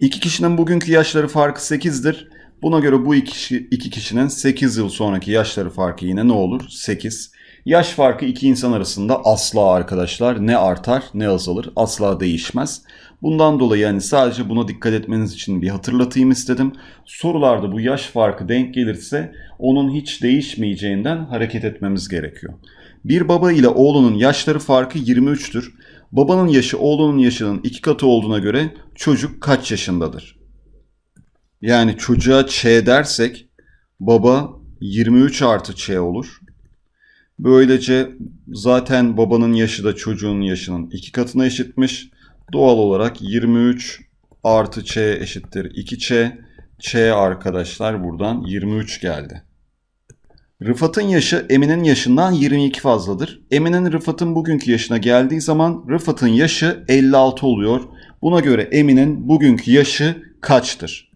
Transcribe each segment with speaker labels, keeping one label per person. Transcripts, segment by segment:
Speaker 1: İki kişinin bugünkü yaşları farkı 8'dir. Buna göre bu iki, kişi, iki kişinin 8 yıl sonraki yaşları farkı yine ne olur? 8. Yaş farkı iki insan arasında asla arkadaşlar ne artar ne azalır asla değişmez. Bundan dolayı yani sadece buna dikkat etmeniz için bir hatırlatayım istedim. Sorularda bu yaş farkı denk gelirse onun hiç değişmeyeceğinden hareket etmemiz gerekiyor. Bir baba ile oğlunun yaşları farkı 23'tür. Babanın yaşı oğlunun yaşının iki katı olduğuna göre çocuk kaç yaşındadır? Yani çocuğa Ç dersek baba 23 artı Ç olur. Böylece zaten babanın yaşı da çocuğun yaşının iki katına eşitmiş. Doğal olarak 23 artı Ç eşittir 2Ç. Ç arkadaşlar buradan 23 geldi. Rıfat'ın yaşı Emin'in yaşından 22 fazladır. Emin'in Rıfat'ın bugünkü yaşına geldiği zaman Rıfat'ın yaşı 56 oluyor. Buna göre Emin'in bugünkü yaşı kaçtır?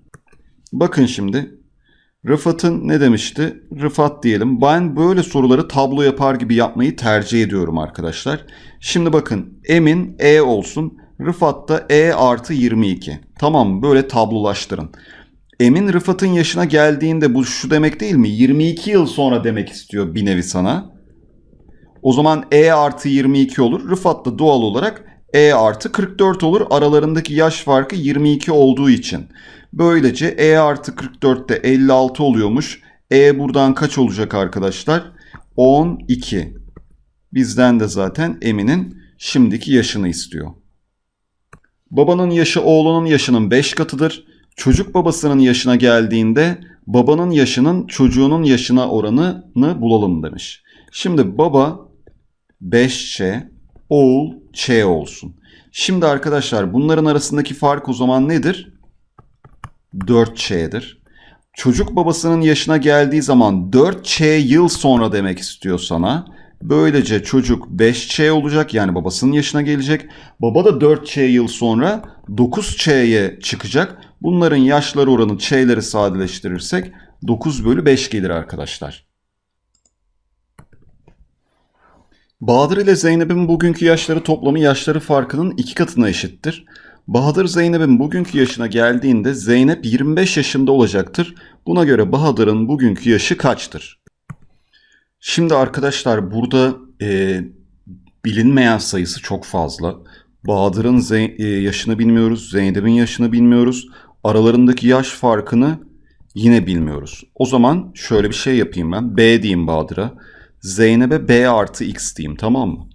Speaker 1: Bakın şimdi. Rıfat'ın ne demişti? Rıfat diyelim. Ben böyle soruları tablo yapar gibi yapmayı tercih ediyorum arkadaşlar. Şimdi bakın Emin E olsun. Rıfat da E artı 22. Tamam böyle tablolaştırın. Emin Rıfat'ın yaşına geldiğinde bu şu demek değil mi? 22 yıl sonra demek istiyor bir nevi sana. O zaman E artı 22 olur. Rıfat da doğal olarak E artı 44 olur. Aralarındaki yaş farkı 22 olduğu için. Böylece E artı 44'te 56 oluyormuş. E buradan kaç olacak arkadaşlar? 12. Bizden de zaten Emin'in şimdiki yaşını istiyor. Babanın yaşı oğlunun yaşının 5 katıdır. Çocuk babasının yaşına geldiğinde babanın yaşının çocuğunun yaşına oranını bulalım demiş. Şimdi baba 5Ç, oğul Ç olsun. Şimdi arkadaşlar bunların arasındaki fark o zaman nedir? 4Ç'dir. Çocuk babasının yaşına geldiği zaman 4Ç yıl sonra demek istiyor sana. Böylece çocuk 5Ç olacak yani babasının yaşına gelecek. Baba da 4Ç yıl sonra 9Ç'ye çıkacak. Bunların yaşları oranı Ç'leri sadeleştirirsek 9 bölü 5 gelir arkadaşlar. Bahadır ile Zeynep'in bugünkü yaşları toplamı yaşları farkının iki katına eşittir. Bahadır Zeynep'in bugünkü yaşına geldiğinde Zeynep 25 yaşında olacaktır. Buna göre Bahadır'ın bugünkü yaşı kaçtır? Şimdi arkadaşlar burada e, bilinmeyen sayısı çok fazla. Bahadır'ın e, yaşını bilmiyoruz, Zeynep'in yaşını bilmiyoruz. Aralarındaki yaş farkını yine bilmiyoruz. O zaman şöyle bir şey yapayım ben. B diyeyim Bahadır'a. Zeynep'e B artı X diyeyim tamam mı?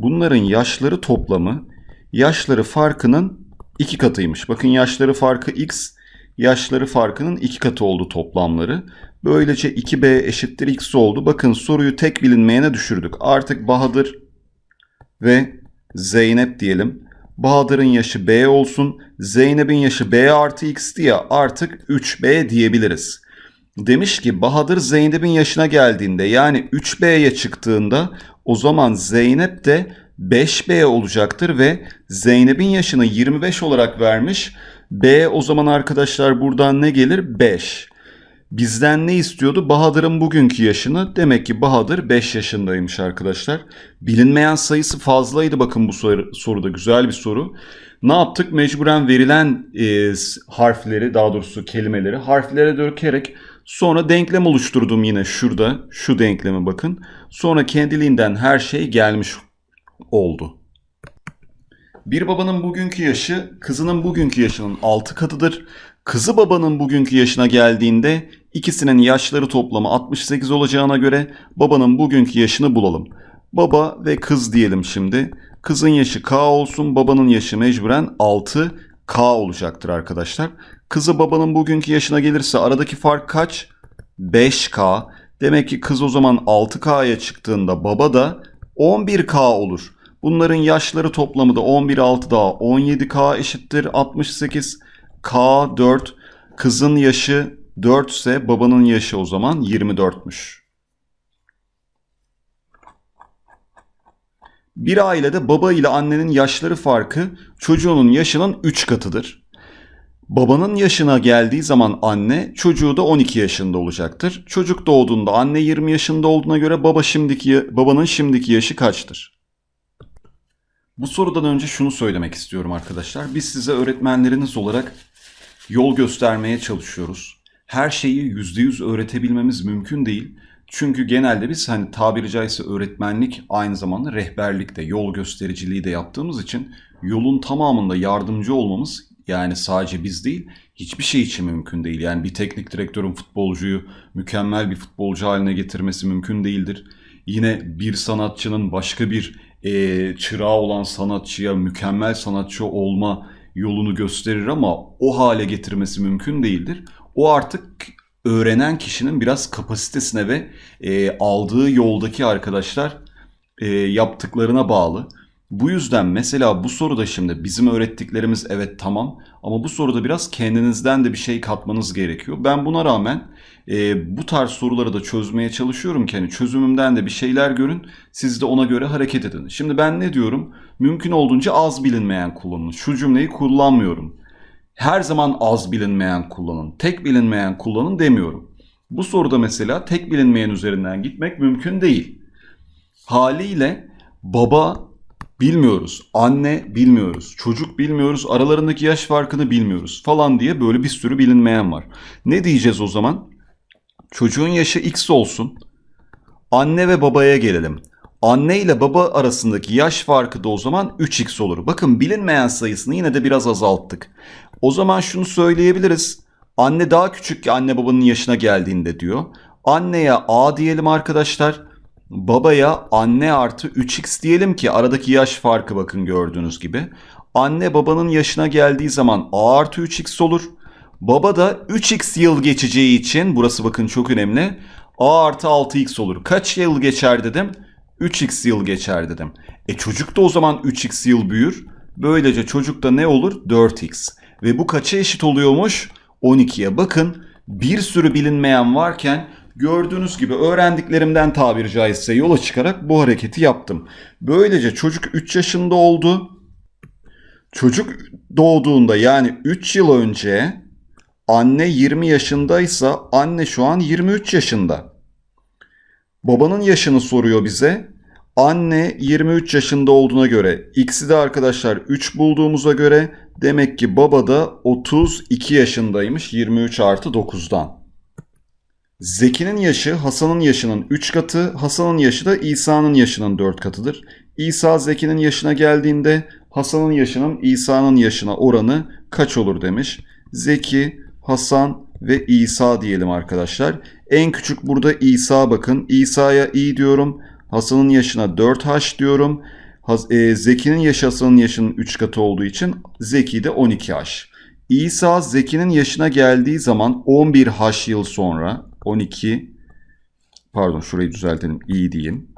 Speaker 1: Bunların yaşları toplamı yaşları farkının iki katıymış. Bakın yaşları farkı X, yaşları farkının iki katı oldu toplamları. Böylece 2B eşittir X oldu. Bakın soruyu tek bilinmeyene düşürdük. Artık Bahadır ve Zeynep diyelim. Bahadır'ın yaşı B olsun. Zeynep'in yaşı B artı X diye artık 3B diyebiliriz. Demiş ki Bahadır Zeynep'in yaşına geldiğinde yani 3B'ye çıktığında o zaman Zeynep de 5B olacaktır ve Zeynep'in yaşını 25 olarak vermiş. B o zaman arkadaşlar buradan ne gelir? 5. Bizden ne istiyordu? Bahadır'ın bugünkü yaşını. Demek ki Bahadır 5 yaşındaymış arkadaşlar. Bilinmeyen sayısı fazlaydı bakın bu soru, soruda. Güzel bir soru. Ne yaptık? Mecburen verilen e, harfleri daha doğrusu kelimeleri harflere dökerek sonra denklem oluşturdum yine şurada. Şu denkleme bakın. Sonra kendiliğinden her şey gelmiş oldu. Bir babanın bugünkü yaşı kızının bugünkü yaşının 6 katıdır. Kızı babanın bugünkü yaşına geldiğinde ikisinin yaşları toplamı 68 olacağına göre babanın bugünkü yaşını bulalım. Baba ve kız diyelim şimdi. Kızın yaşı K olsun, babanın yaşı mecburen 6 K olacaktır arkadaşlar. Kızı babanın bugünkü yaşına gelirse aradaki fark kaç? 5K. Demek ki kız o zaman 6K'ya çıktığında baba da 11K olur. Bunların yaşları toplamı da 11 6 daha 17K eşittir 68. K 4. Kızın yaşı 4 ise babanın yaşı o zaman 24'müş. Bir ailede baba ile annenin yaşları farkı çocuğunun yaşının 3 katıdır. Babanın yaşına geldiği zaman anne çocuğu da 12 yaşında olacaktır. Çocuk doğduğunda anne 20 yaşında olduğuna göre baba şimdiki babanın şimdiki yaşı kaçtır? Bu sorudan önce şunu söylemek istiyorum arkadaşlar. Biz size öğretmenleriniz olarak yol göstermeye çalışıyoruz. Her şeyi yüzde yüz öğretebilmemiz mümkün değil. Çünkü genelde biz hani tabiri caizse öğretmenlik aynı zamanda rehberlik de, yol göstericiliği de yaptığımız için yolun tamamında yardımcı olmamız yani sadece biz değil hiçbir şey için mümkün değil. Yani bir teknik direktörün futbolcuyu mükemmel bir futbolcu haline getirmesi mümkün değildir. Yine bir sanatçının başka bir eee çırağı olan sanatçıya mükemmel sanatçı olma yolunu gösterir ama o hale getirmesi mümkün değildir. O artık öğrenen kişinin biraz kapasitesine ve e, aldığı yoldaki arkadaşlar e, yaptıklarına bağlı. Bu yüzden mesela bu soruda şimdi bizim öğrettiklerimiz evet tamam ama bu soruda biraz kendinizden de bir şey katmanız gerekiyor. Ben buna rağmen e, bu tarz soruları da çözmeye çalışıyorum ki hani çözümümden de bir şeyler görün siz de ona göre hareket edin. Şimdi ben ne diyorum? Mümkün olduğunca az bilinmeyen kullanın. Şu cümleyi kullanmıyorum her zaman az bilinmeyen kullanın, tek bilinmeyen kullanın demiyorum. Bu soruda mesela tek bilinmeyen üzerinden gitmek mümkün değil. Haliyle baba bilmiyoruz, anne bilmiyoruz, çocuk bilmiyoruz, aralarındaki yaş farkını bilmiyoruz falan diye böyle bir sürü bilinmeyen var. Ne diyeceğiz o zaman? Çocuğun yaşı x olsun. Anne ve babaya gelelim. Anne ile baba arasındaki yaş farkı da o zaman 3x olur. Bakın bilinmeyen sayısını yine de biraz azalttık. O zaman şunu söyleyebiliriz. Anne daha küçük ki anne babanın yaşına geldiğinde diyor. Anneye A diyelim arkadaşlar. Babaya anne artı 3x diyelim ki aradaki yaş farkı bakın gördüğünüz gibi. Anne babanın yaşına geldiği zaman A artı 3x olur. Baba da 3x yıl geçeceği için burası bakın çok önemli. A artı 6x olur. Kaç yıl geçer dedim? 3x yıl geçer dedim. E çocuk da o zaman 3x yıl büyür. Böylece çocukta ne olur? 4x. Ve bu kaça eşit oluyormuş? 12'ye. Bakın bir sürü bilinmeyen varken gördüğünüz gibi öğrendiklerimden tabiri caizse yola çıkarak bu hareketi yaptım. Böylece çocuk 3 yaşında oldu. Çocuk doğduğunda yani 3 yıl önce anne 20 yaşındaysa anne şu an 23 yaşında. Babanın yaşını soruyor bize. Anne 23 yaşında olduğuna göre x'i de arkadaşlar 3 bulduğumuza göre demek ki baba da 32 yaşındaymış 23 artı 9'dan. Zeki'nin yaşı Hasan'ın yaşının 3 katı, Hasan'ın yaşı da İsa'nın yaşının 4 katıdır. İsa Zeki'nin yaşına geldiğinde Hasan'ın yaşının İsa'nın yaşına oranı kaç olur demiş. Zeki, Hasan ve İsa diyelim arkadaşlar. En küçük burada İsa bakın. İsa'ya i diyorum. Hasan'ın yaşına 4H diyorum. E, Zeki'nin yaşı Hasan'ın yaşının 3 katı olduğu için Zeki de 12H. İsa Zeki'nin yaşına geldiği zaman 11H yıl sonra 12 pardon şurayı düzeltelim i diyeyim.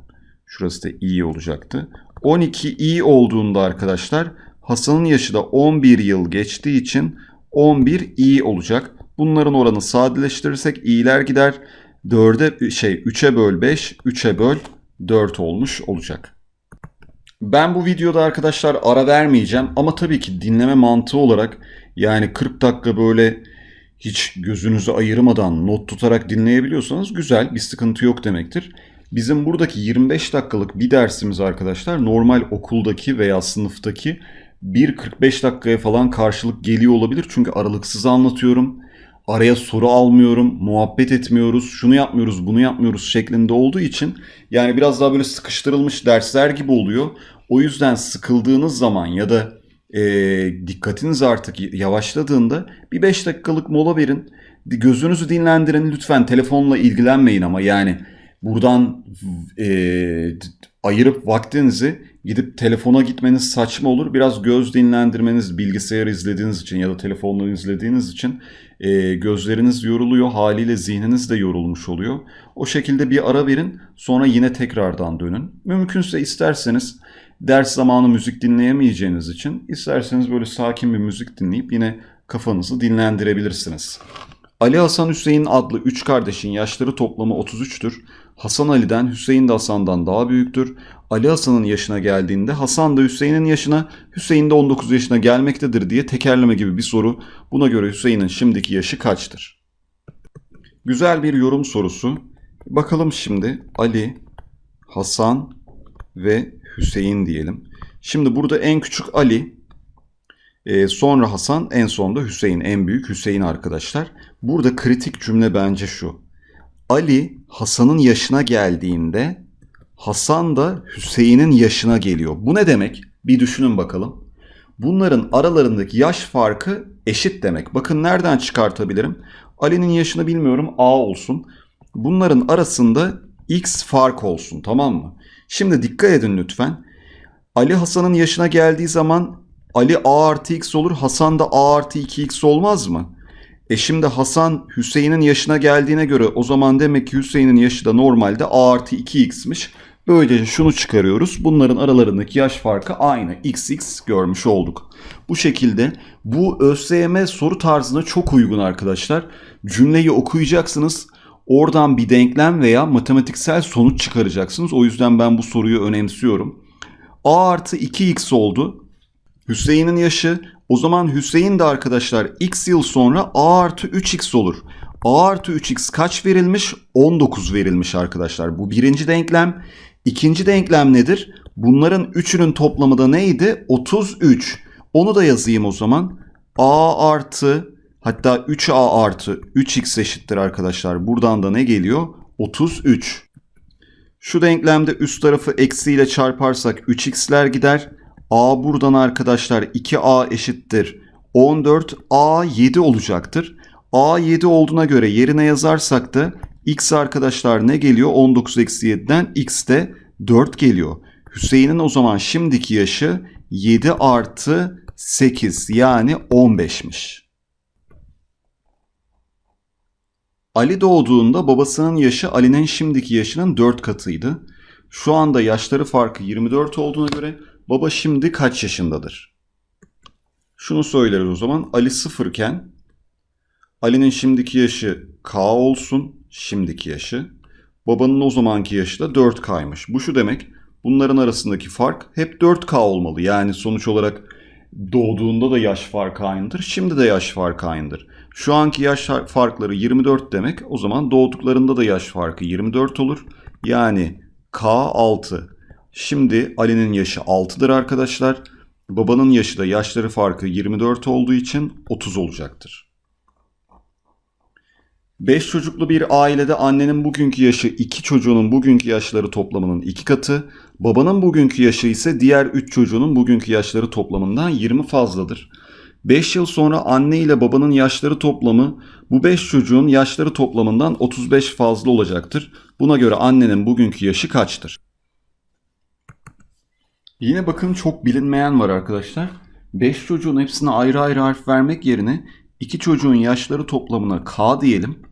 Speaker 1: Şurası da i olacaktı. 12 i olduğunda arkadaşlar Hasan'ın yaşı da 11 yıl geçtiği için 11 i olacak. Bunların oranı sadeleştirirsek i'ler gider. 4'e şey 3'e böl 5, 3'e böl 4 olmuş olacak. Ben bu videoda arkadaşlar ara vermeyeceğim ama tabii ki dinleme mantığı olarak yani 40 dakika böyle hiç gözünüzü ayırmadan not tutarak dinleyebiliyorsanız güzel bir sıkıntı yok demektir. Bizim buradaki 25 dakikalık bir dersimiz arkadaşlar normal okuldaki veya sınıftaki 1.45 dakikaya falan karşılık geliyor olabilir. Çünkü aralıksız anlatıyorum. Araya soru almıyorum, muhabbet etmiyoruz, şunu yapmıyoruz, bunu yapmıyoruz şeklinde olduğu için yani biraz daha böyle sıkıştırılmış dersler gibi oluyor. O yüzden sıkıldığınız zaman ya da e, dikkatiniz artık yavaşladığında bir 5 dakikalık mola verin. Gözünüzü dinlendirin lütfen telefonla ilgilenmeyin ama yani buradan e, ayırıp vaktinizi gidip telefona gitmeniz saçma olur. Biraz göz dinlendirmeniz bilgisayar izlediğiniz için ya da telefonla izlediğiniz için e, gözleriniz yoruluyor. Haliyle zihniniz de yorulmuş oluyor. O şekilde bir ara verin sonra yine tekrardan dönün. Mümkünse isterseniz ders zamanı müzik dinleyemeyeceğiniz için isterseniz böyle sakin bir müzik dinleyip yine kafanızı dinlendirebilirsiniz. Ali Hasan Hüseyin adlı üç kardeşin yaşları toplamı 33'tür. Hasan Ali'den Hüseyin de Hasan'dan daha büyüktür. Ali Hasan'ın yaşına geldiğinde Hasan da Hüseyin'in yaşına, Hüseyin de 19 yaşına gelmektedir diye tekerleme gibi bir soru. Buna göre Hüseyin'in şimdiki yaşı kaçtır? Güzel bir yorum sorusu. Bakalım şimdi Ali, Hasan ve Hüseyin diyelim. Şimdi burada en küçük Ali, Ee, sonra Hasan en sonda Hüseyin en büyük Hüseyin arkadaşlar. Burada kritik cümle bence şu. Ali Hasan'ın yaşına geldiğinde Hasan da Hüseyin'in yaşına geliyor. Bu ne demek? Bir düşünün bakalım. Bunların aralarındaki yaş farkı eşit demek. Bakın nereden çıkartabilirim? Ali'nin yaşını bilmiyorum A olsun. Bunların arasında X fark olsun tamam mı? Şimdi dikkat edin lütfen. Ali Hasan'ın yaşına geldiği zaman Ali A artı X olur. Hasan da A artı 2X olmaz mı? E şimdi Hasan Hüseyin'in yaşına geldiğine göre o zaman demek ki Hüseyin'in yaşı da normalde A artı 2X'miş. Böylece şunu çıkarıyoruz. Bunların aralarındaki yaş farkı aynı. XX görmüş olduk. Bu şekilde bu ÖSYM soru tarzına çok uygun arkadaşlar. Cümleyi okuyacaksınız. Oradan bir denklem veya matematiksel sonuç çıkaracaksınız. O yüzden ben bu soruyu önemsiyorum. A artı 2x oldu. Hüseyin'in yaşı o zaman Hüseyin de arkadaşlar x yıl sonra A artı 3x olur. A artı 3x kaç verilmiş? 19 verilmiş arkadaşlar. Bu birinci denklem. İkinci denklem nedir? Bunların üçünün toplamı da neydi? 33. Onu da yazayım o zaman. A artı hatta 3A artı 3x eşittir arkadaşlar. Buradan da ne geliyor? 33. Şu denklemde üst tarafı eksiyle çarparsak 3x'ler gider. A buradan arkadaşlar 2A eşittir 14. A 7 olacaktır. A 7 olduğuna göre yerine yazarsak da x arkadaşlar ne geliyor? 19 eksi 7'den x de 4 geliyor. Hüseyin'in o zaman şimdiki yaşı 7 artı 8 yani 15'miş. Ali doğduğunda babasının yaşı Ali'nin şimdiki yaşının 4 katıydı. Şu anda yaşları farkı 24 olduğuna göre baba şimdi kaç yaşındadır? Şunu söyleriz o zaman. Ali sıfırken Ali'nin şimdiki yaşı K olsun. Şimdiki yaşı. Babanın o zamanki yaşı da 4K'ymış. Bu şu demek. Bunların arasındaki fark hep 4K olmalı. Yani sonuç olarak doğduğunda da yaş farkı aynıdır. Şimdi de yaş farkı aynıdır. Şu anki yaş farkları 24 demek. O zaman doğduklarında da yaş farkı 24 olur. Yani K 6. Şimdi Ali'nin yaşı 6'dır arkadaşlar. Babanın yaşı da yaşları farkı 24 olduğu için 30 olacaktır. 5 çocuklu bir ailede annenin bugünkü yaşı 2 çocuğunun bugünkü yaşları toplamının 2 katı, babanın bugünkü yaşı ise diğer 3 çocuğunun bugünkü yaşları toplamından 20 fazladır. 5 yıl sonra anne ile babanın yaşları toplamı bu 5 çocuğun yaşları toplamından 35 fazla olacaktır. Buna göre annenin bugünkü yaşı kaçtır? Yine bakın çok bilinmeyen var arkadaşlar. 5 çocuğun hepsine ayrı ayrı harf vermek yerine 2 çocuğun yaşları toplamına K diyelim.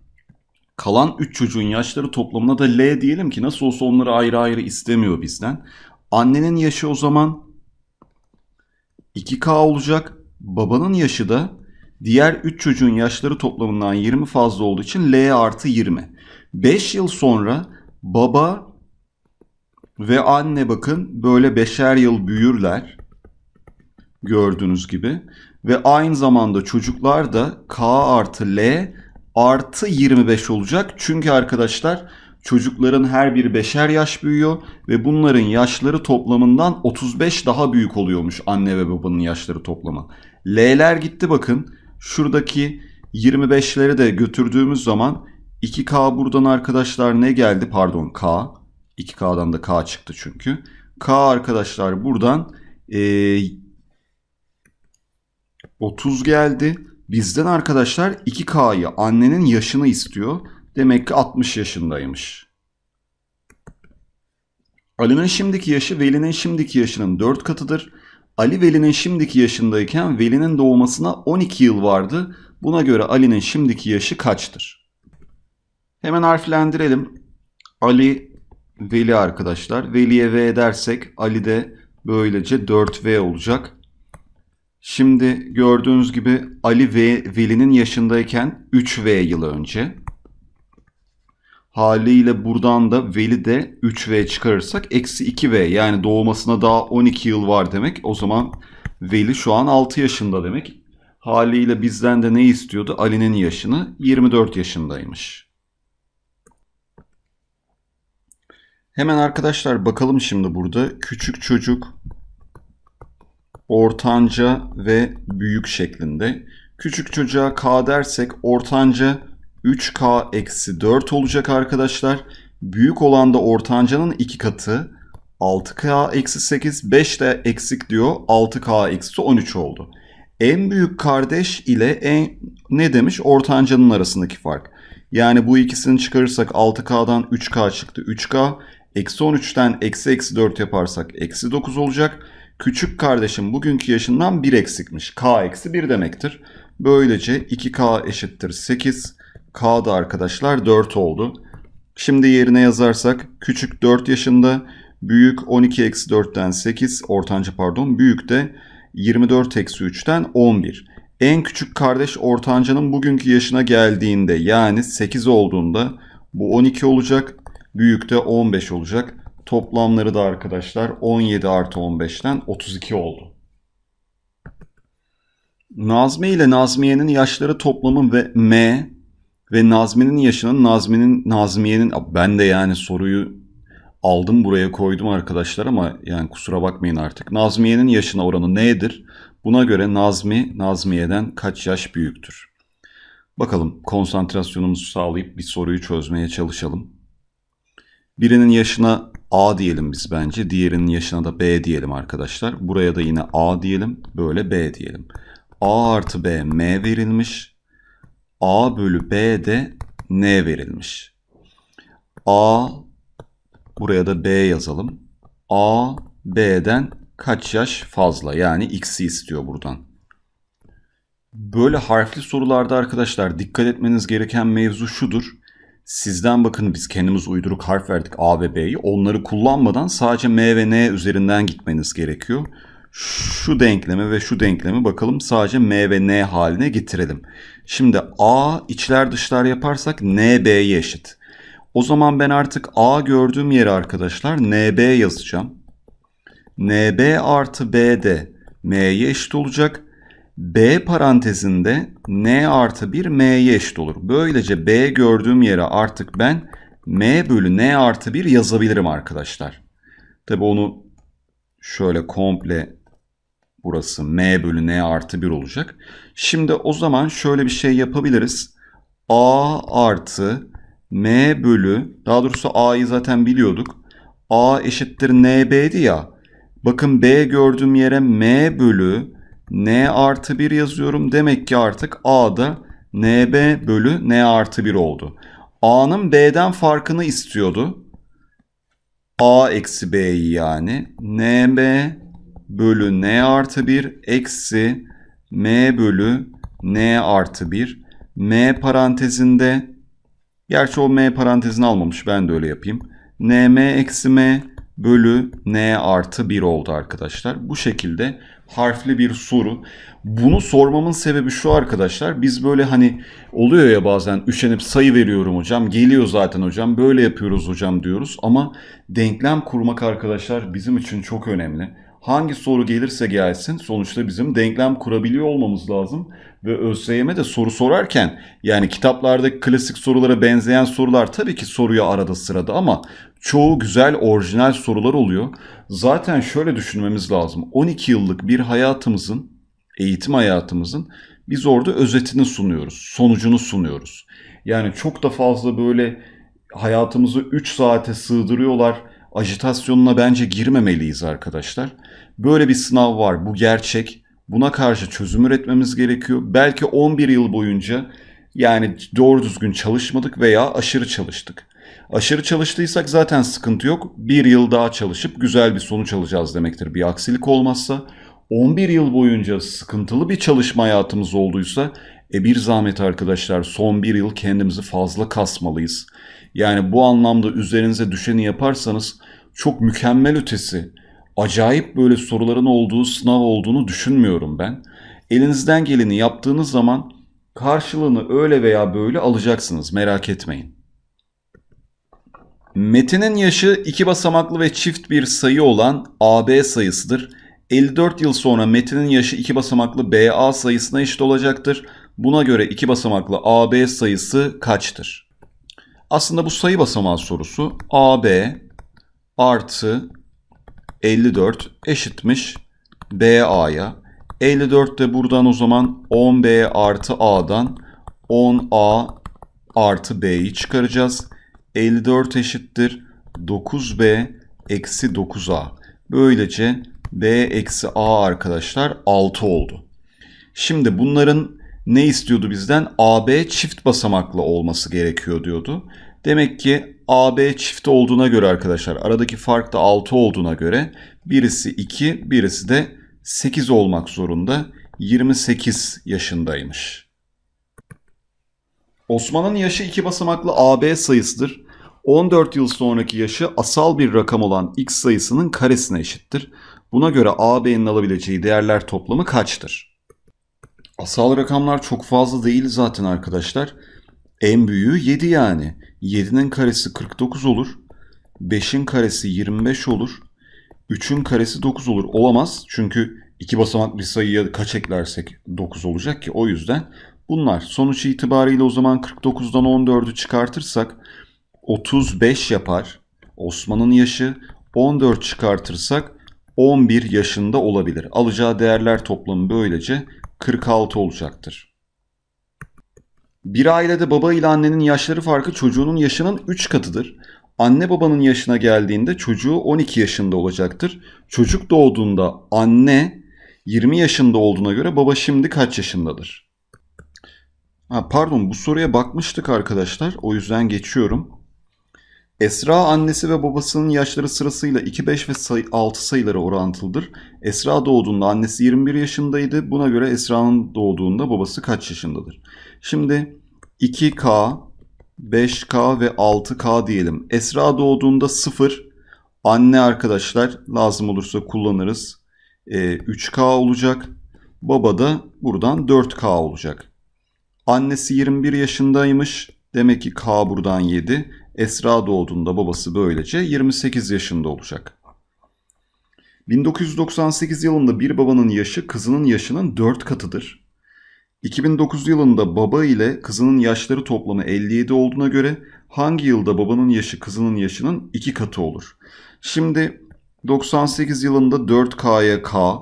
Speaker 1: Kalan 3 çocuğun yaşları toplamına da L diyelim ki nasıl olsa onları ayrı ayrı istemiyor bizden. Annenin yaşı o zaman 2K olacak. Babanın yaşı da diğer 3 çocuğun yaşları toplamından 20 fazla olduğu için L artı 20. 5 yıl sonra baba ve anne bakın böyle beşer yıl büyürler. Gördüğünüz gibi. Ve aynı zamanda çocuklar da K artı L artı 25 olacak. Çünkü arkadaşlar çocukların her biri beşer yaş büyüyor ve bunların yaşları toplamından 35 daha büyük oluyormuş anne ve babanın yaşları toplamı. L'ler gitti bakın. Şuradaki 25'leri de götürdüğümüz zaman 2K buradan arkadaşlar ne geldi? Pardon K. 2K'dan da K çıktı çünkü. K arkadaşlar buradan e, 30 geldi. Bizden arkadaşlar 2K'yı annenin yaşını istiyor. Demek ki 60 yaşındaymış. Ali'nin şimdiki yaşı Veli'nin şimdiki yaşının 4 katıdır. Ali Veli'nin şimdiki yaşındayken Veli'nin doğmasına 12 yıl vardı. Buna göre Ali'nin şimdiki yaşı kaçtır? Hemen harflendirelim. Ali Veli arkadaşlar. Veli'ye V dersek Ali de böylece 4V olacak. Şimdi gördüğünüz gibi Ali ve Veli'nin yaşındayken 3V yıl önce. Haliyle buradan da Veli de 3V çıkarırsak eksi 2V yani doğmasına daha 12 yıl var demek. O zaman Veli şu an 6 yaşında demek. Haliyle bizden de ne istiyordu? Ali'nin yaşını 24 yaşındaymış. Hemen arkadaşlar bakalım şimdi burada. Küçük çocuk ortanca ve büyük şeklinde. Küçük çocuğa k dersek ortanca 3k eksi 4 olacak arkadaşlar. Büyük olan da ortancanın iki katı 6k eksi 8, 5 de eksik diyor 6k eksi 13 oldu. En büyük kardeş ile en ne demiş ortancanın arasındaki fark. Yani bu ikisini çıkarırsak 6k'dan 3k çıktı 3k. Eksi 13'ten eksi eksi 4 yaparsak eksi 9 olacak. Küçük kardeşim bugünkü yaşından 1 eksikmiş. K eksi 1 demektir. Böylece 2K eşittir 8. K da arkadaşlar 4 oldu. Şimdi yerine yazarsak küçük 4 yaşında, büyük 12 eksi 4'ten 8, ortanca pardon, büyük de 24 eksi 3'ten 11. En küçük kardeş ortancanın bugünkü yaşına geldiğinde yani 8 olduğunda bu 12 olacak, büyük de 15 olacak. Toplamları da arkadaşlar 17 artı 15'ten 32 oldu. Nazmi ile Nazmiye'nin yaşları toplamı ve M ve Nazmi'nin yaşının Nazmi'nin Nazmiye'nin ben de yani soruyu aldım buraya koydum arkadaşlar ama yani kusura bakmayın artık. Nazmiye'nin yaşına oranı nedir? Buna göre Nazmi Nazmiye'den kaç yaş büyüktür? Bakalım konsantrasyonumuzu sağlayıp bir soruyu çözmeye çalışalım. Birinin yaşına A diyelim biz bence. Diğerinin yaşına da B diyelim arkadaşlar. Buraya da yine A diyelim. Böyle B diyelim. A artı B M verilmiş. A bölü B de N verilmiş. A buraya da B yazalım. A B'den kaç yaş fazla? Yani X'i istiyor buradan. Böyle harfli sorularda arkadaşlar dikkat etmeniz gereken mevzu şudur. Sizden bakın biz kendimiz uyduruk harf verdik A ve B'yi. Onları kullanmadan sadece M ve N üzerinden gitmeniz gerekiyor. Şu denklemi ve şu denklemi bakalım sadece M ve N haline getirelim. Şimdi A içler dışlar yaparsak N B'ye eşit. O zaman ben artık A gördüğüm yere arkadaşlar NB yazacağım. NB artı B de M'ye eşit olacak. B parantezinde N artı 1 M'ye eşit olur. Böylece B gördüğüm yere artık ben M bölü N artı 1 yazabilirim arkadaşlar. Tabi onu şöyle komple burası M bölü N artı 1 olacak. Şimdi o zaman şöyle bir şey yapabiliriz. A artı M bölü daha doğrusu A'yı zaten biliyorduk. A eşittir NB'di ya. Bakın B gördüğüm yere M bölü N artı 1 yazıyorum. Demek ki artık A'da NB bölü N artı 1 oldu. A'nın B'den farkını istiyordu. A eksi B'yi yani. NB bölü N artı 1 eksi M bölü N artı 1. M parantezinde gerçi o M parantezini almamış ben de öyle yapayım. NM eksi M bölü N artı 1 oldu arkadaşlar. Bu şekilde harfli bir soru. Bunu sormamın sebebi şu arkadaşlar. Biz böyle hani oluyor ya bazen üşenip sayı veriyorum hocam. Geliyor zaten hocam. Böyle yapıyoruz hocam diyoruz. Ama denklem kurmak arkadaşlar bizim için çok önemli. Hangi soru gelirse gelsin sonuçta bizim denklem kurabiliyor olmamız lazım. Ve ÖSYM de soru sorarken yani kitaplardaki klasik sorulara benzeyen sorular tabii ki soruya arada sırada ama çoğu güzel orijinal sorular oluyor. Zaten şöyle düşünmemiz lazım. 12 yıllık bir hayatımızın, eğitim hayatımızın biz orada özetini sunuyoruz, sonucunu sunuyoruz. Yani çok da fazla böyle hayatımızı 3 saate sığdırıyorlar. Ajitasyonuna bence girmemeliyiz arkadaşlar. Böyle bir sınav var, bu gerçek. Buna karşı çözüm üretmemiz gerekiyor. Belki 11 yıl boyunca yani doğru düzgün çalışmadık veya aşırı çalıştık. Aşırı çalıştıysak zaten sıkıntı yok. Bir yıl daha çalışıp güzel bir sonuç alacağız demektir bir aksilik olmazsa. 11 yıl boyunca sıkıntılı bir çalışma hayatımız olduysa e bir zahmet arkadaşlar son bir yıl kendimizi fazla kasmalıyız. Yani bu anlamda üzerinize düşeni yaparsanız çok mükemmel ötesi, acayip böyle soruların olduğu sınav olduğunu düşünmüyorum ben. Elinizden geleni yaptığınız zaman karşılığını öyle veya böyle alacaksınız merak etmeyin. Metin'in yaşı iki basamaklı ve çift bir sayı olan AB sayısıdır. 54 yıl sonra Metin'in yaşı iki basamaklı BA sayısına eşit olacaktır. Buna göre iki basamaklı AB sayısı kaçtır? Aslında bu sayı basamağı sorusu AB artı 54 eşitmiş BA'ya. 54 de buradan o zaman 10B artı A'dan 10A artı B'yi çıkaracağız. 54 eşittir 9B eksi 9A. Böylece B eksi A arkadaşlar 6 oldu. Şimdi bunların ne istiyordu bizden? AB çift basamaklı olması gerekiyor diyordu. Demek ki AB çift olduğuna göre arkadaşlar aradaki fark da 6 olduğuna göre birisi 2 birisi de 8 olmak zorunda. 28 yaşındaymış. Osman'ın yaşı iki basamaklı AB sayısıdır. 14 yıl sonraki yaşı asal bir rakam olan x sayısının karesine eşittir. Buna göre AB'nin alabileceği değerler toplamı kaçtır? Asal rakamlar çok fazla değil zaten arkadaşlar. En büyüğü 7 yani. 7'nin karesi 49 olur. 5'in karesi 25 olur. 3'ün karesi 9 olur. Olamaz çünkü iki basamak bir sayıya kaç eklersek 9 olacak ki o yüzden bunlar. Sonuç itibariyle o zaman 49'dan 14'ü çıkartırsak 35 yapar. Osman'ın yaşı 14 çıkartırsak 11 yaşında olabilir. Alacağı değerler toplamı böylece 46 olacaktır. Bir ailede baba ile annenin yaşları farkı çocuğunun yaşının 3 katıdır. Anne babanın yaşına geldiğinde çocuğu 12 yaşında olacaktır. Çocuk doğduğunda anne 20 yaşında olduğuna göre baba şimdi kaç yaşındadır? Ha, pardon bu soruya bakmıştık arkadaşlar. O yüzden geçiyorum. Esra annesi ve babasının yaşları sırasıyla 2, 5 ve sayı, 6 sayıları orantılıdır. Esra doğduğunda annesi 21 yaşındaydı. Buna göre Esra'nın doğduğunda babası kaç yaşındadır? Şimdi 2K, 5K ve 6K diyelim. Esra doğduğunda 0. Anne arkadaşlar lazım olursa kullanırız. Ee, 3K olacak. Baba da buradan 4K olacak. Annesi 21 yaşındaymış. Demek ki K buradan 7. Esra doğduğunda babası böylece 28 yaşında olacak. 1998 yılında bir babanın yaşı kızının yaşının 4 katıdır. 2009 yılında baba ile kızının yaşları toplamı 57 olduğuna göre hangi yılda babanın yaşı kızının yaşının 2 katı olur? Şimdi 98 yılında 4K'ya K,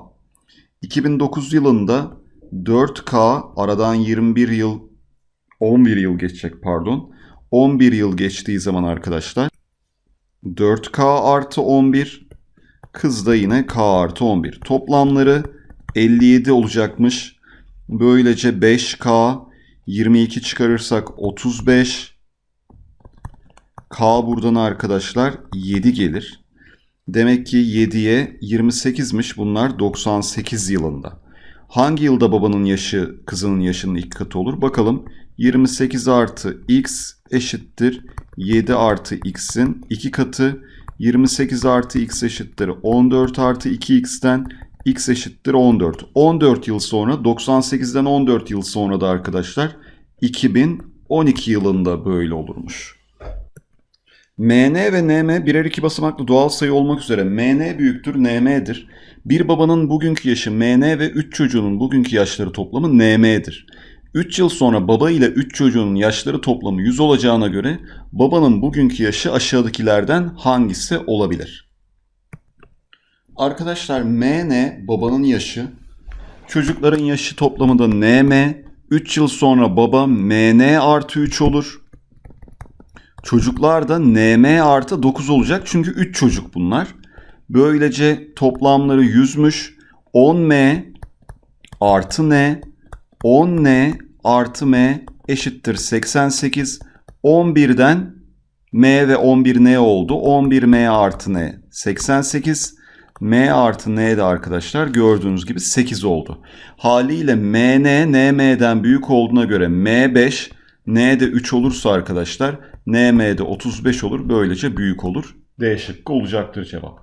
Speaker 1: 2009 yılında 4K aradan 21 yıl 11 yıl geçecek pardon. 11 yıl geçtiği zaman arkadaşlar 4K artı 11 kız da yine K artı 11. Toplamları 57 olacakmış. Böylece 5K 22 çıkarırsak 35 K buradan arkadaşlar 7 gelir. Demek ki 7'ye 28'miş bunlar 98 yılında. Hangi yılda babanın yaşı kızının yaşının iki katı olur? Bakalım 28 artı x eşittir 7 artı x'in 2 katı. 28 artı x eşittir 14 artı 2x'ten x eşittir 14. 14 yıl sonra 98'den 14 yıl sonra da arkadaşlar 2012 yılında böyle olurmuş. MN ve NM birer iki basamaklı doğal sayı olmak üzere MN büyüktür NM'dir. Bir babanın bugünkü yaşı MN ve 3 çocuğunun bugünkü yaşları toplamı NM'dir. 3 yıl sonra baba ile 3 çocuğunun yaşları toplamı 100 olacağına göre babanın bugünkü yaşı aşağıdakilerden hangisi olabilir? Arkadaşlar MN babanın yaşı, çocukların yaşı toplamı da NM, 3 yıl sonra baba MN artı 3 olur. Çocuklar da NM artı 9 olacak çünkü 3 çocuk bunlar. Böylece toplamları 100'müş. 10M artı N 10N artı M eşittir 88. 11'den M ve 11N oldu. 11M artı N 88. M artı N de arkadaşlar gördüğünüz gibi 8 oldu. Haliyle MN NM'den büyük olduğuna göre M5 N'de 3 olursa arkadaşlar NM'de 35 olur. Böylece büyük olur. D şıkkı olacaktır cevap.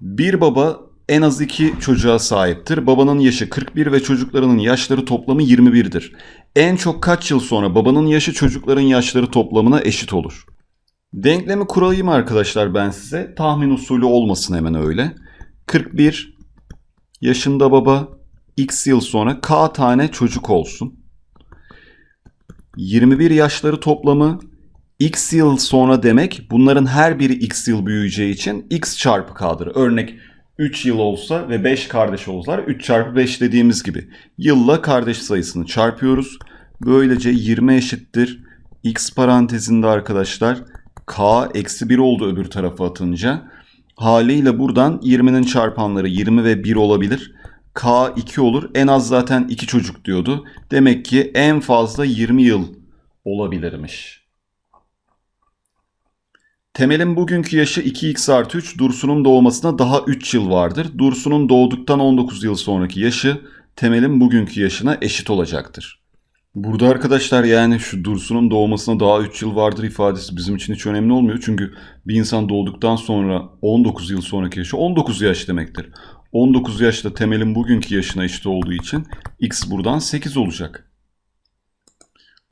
Speaker 1: Bir baba en az iki çocuğa sahiptir. Babanın yaşı 41 ve çocuklarının yaşları toplamı 21'dir. En çok kaç yıl sonra babanın yaşı çocukların yaşları toplamına eşit olur? Denklemi kurayım arkadaşlar ben size. Tahmin usulü olmasın hemen öyle. 41 yaşında baba x yıl sonra k tane çocuk olsun. 21 yaşları toplamı x yıl sonra demek bunların her biri x yıl büyüyeceği için x çarpı k'dır. Örnek 3 yıl olsa ve 5 kardeş olsalar 3 çarpı 5 dediğimiz gibi. Yılla kardeş sayısını çarpıyoruz. Böylece 20 eşittir. X parantezinde arkadaşlar K eksi 1 oldu öbür tarafa atınca. Haliyle buradan 20'nin çarpanları 20 ve 1 olabilir. K 2 olur. En az zaten 2 çocuk diyordu. Demek ki en fazla 20 yıl olabilirmiş. Temel'in bugünkü yaşı 2x artı 3, Dursun'un doğmasına daha 3 yıl vardır. Dursun'un doğduktan 19 yıl sonraki yaşı Temel'in bugünkü yaşına eşit olacaktır. Burada arkadaşlar yani şu Dursun'un doğmasına daha 3 yıl vardır ifadesi bizim için hiç önemli olmuyor. Çünkü bir insan doğduktan sonra 19 yıl sonraki yaşı 19 yaş demektir. 19 yaşta Temel'in bugünkü yaşına eşit olduğu için x buradan 8 olacak.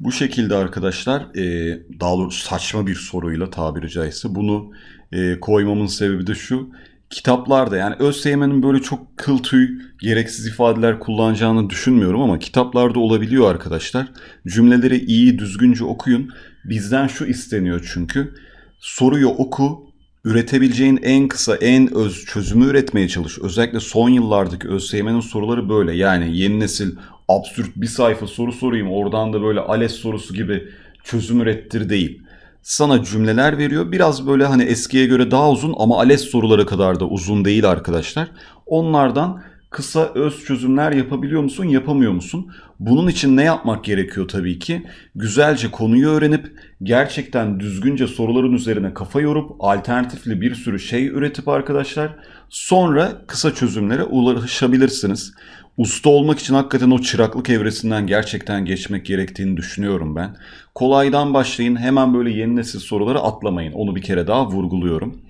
Speaker 1: Bu şekilde arkadaşlar e, daha doğrusu saçma bir soruyla tabiri caizse bunu e, koymamın sebebi de şu. Kitaplarda yani ÖSYM'nin böyle çok kıl tüy gereksiz ifadeler kullanacağını düşünmüyorum ama kitaplarda olabiliyor arkadaşlar. Cümleleri iyi düzgünce okuyun. Bizden şu isteniyor çünkü. Soruyu oku, üretebileceğin en kısa, en öz çözümü üretmeye çalış. Özellikle son yıllardaki ÖSYM'nin soruları böyle. Yani yeni nesil absürt bir sayfa soru sorayım oradan da böyle ALES sorusu gibi çözüm ürettir değil. Sana cümleler veriyor. Biraz böyle hani eskiye göre daha uzun ama ALES soruları kadar da uzun değil arkadaşlar. Onlardan kısa öz çözümler yapabiliyor musun, yapamıyor musun? Bunun için ne yapmak gerekiyor tabii ki? Güzelce konuyu öğrenip gerçekten düzgünce soruların üzerine kafa yorup alternatifli bir sürü şey üretip arkadaşlar sonra kısa çözümlere ulaşabilirsiniz. Usta olmak için hakikaten o çıraklık evresinden gerçekten geçmek gerektiğini düşünüyorum ben. Kolaydan başlayın hemen böyle yeni nesil soruları atlamayın. Onu bir kere daha vurguluyorum.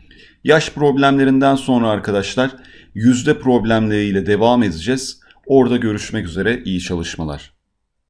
Speaker 1: Yaş problemlerinden sonra arkadaşlar yüzde problemleriyle devam edeceğiz. Orada görüşmek üzere iyi çalışmalar.